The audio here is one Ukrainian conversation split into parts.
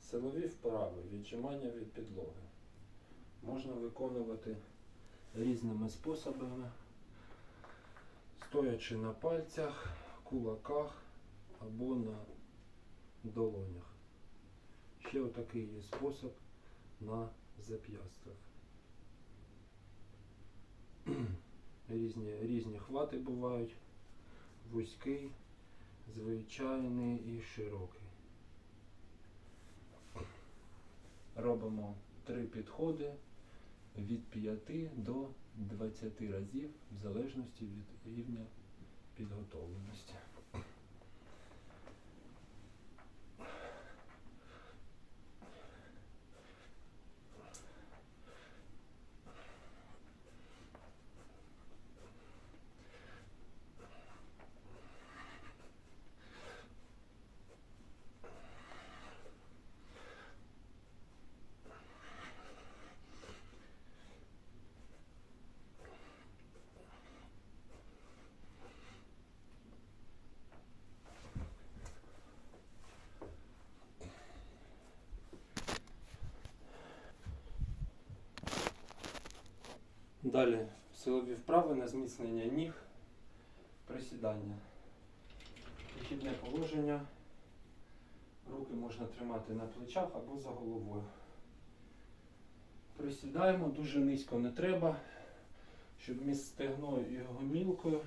Силові вправи, віджимання від підлоги. Можна виконувати різними способами, стоячи на пальцях, кулаках або на долонях. Ще отакий є спосіб на зап'ястах. Різні, різні хвати бувають. Вузький, звичайний і широкий. Робимо три підходи від 5 до 20 разів в залежності від рівня підготовленості. Далі силові вправи на зміцнення ніг, присідання. Вихідне положення. Руки можна тримати на плечах або за головою. Присідаємо, дуже низько не треба, щоб між стегною і гомілкою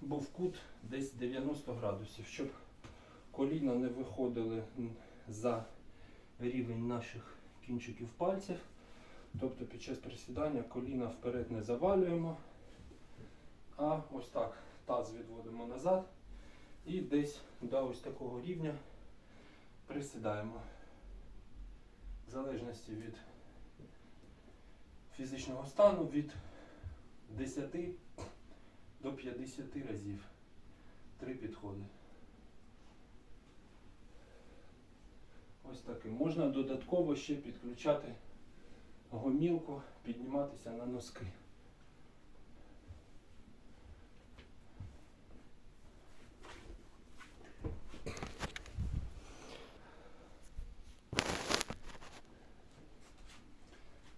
був кут десь 90 градусів, щоб коліна не виходили за рівень наших кінчиків пальців. Тобто під час присідання коліна вперед не завалюємо, а ось так таз відводимо назад і десь до ось такого рівня присідаємо. В залежності від фізичного стану від 10 до 50 разів. Три підходи. Ось таким. Можна додатково ще підключати гомілку, підніматися на носки.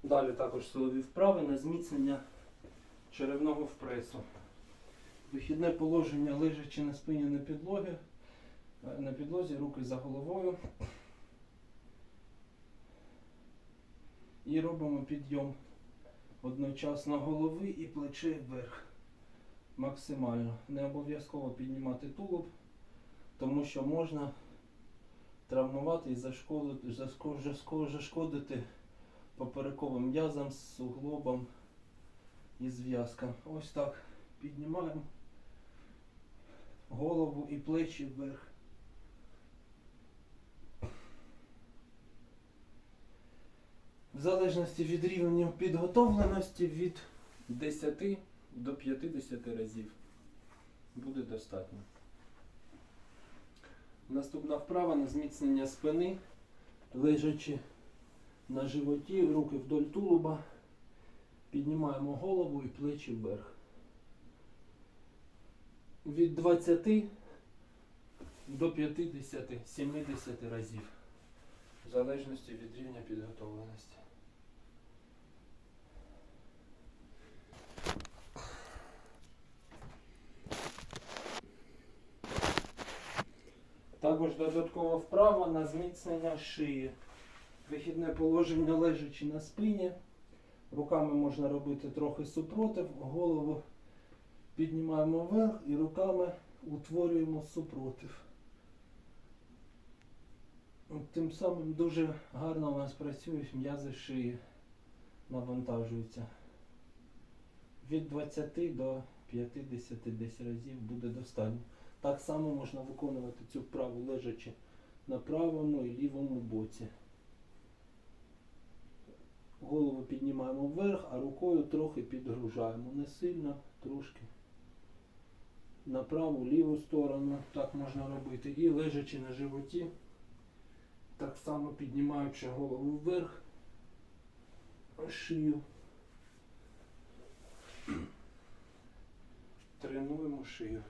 Далі також силові вправи на зміцнення черевного впресу. Вихідне положення лежачи на спині на підлогі, е, на підлозі, руки за головою. І робимо підйом одночасно голови і плечей вверх. Максимально. Не обов'язково піднімати тулуб, тому що можна травмувати і зашкодити, зашко- зашко- зашкодити поперековим м'язам, суглобам і зв'язкам. Ось так піднімаємо голову і плечі вверх. В залежності від рівня підготовленості від 10 до 50 разів буде достатньо. Наступна вправа на зміцнення спини, лежачи на животі, руки вдоль тулуба, піднімаємо голову і плечі вверх. Від 20 до 50-70 разів, в залежності від рівня підготовленості. Також додаткова вправа на зміцнення шиї. Вихідне положення лежачи на спині. Руками можна робити трохи супротив, голову піднімаємо вверх і руками утворюємо супротив. Тим самим дуже гарно у нас працюють м'язи шиї, навантажуються. Від 20 до 50 десь разів буде достатньо. Так само можна виконувати цю вправу лежачи на правому і лівому боці. Голову піднімаємо вверх, а рукою трохи підгружаємо. Не сильно, трошки. На праву, ліву сторону. Так можна робити. І лежачи на животі, так само піднімаючи голову вверх, шию. Тренуємо шию.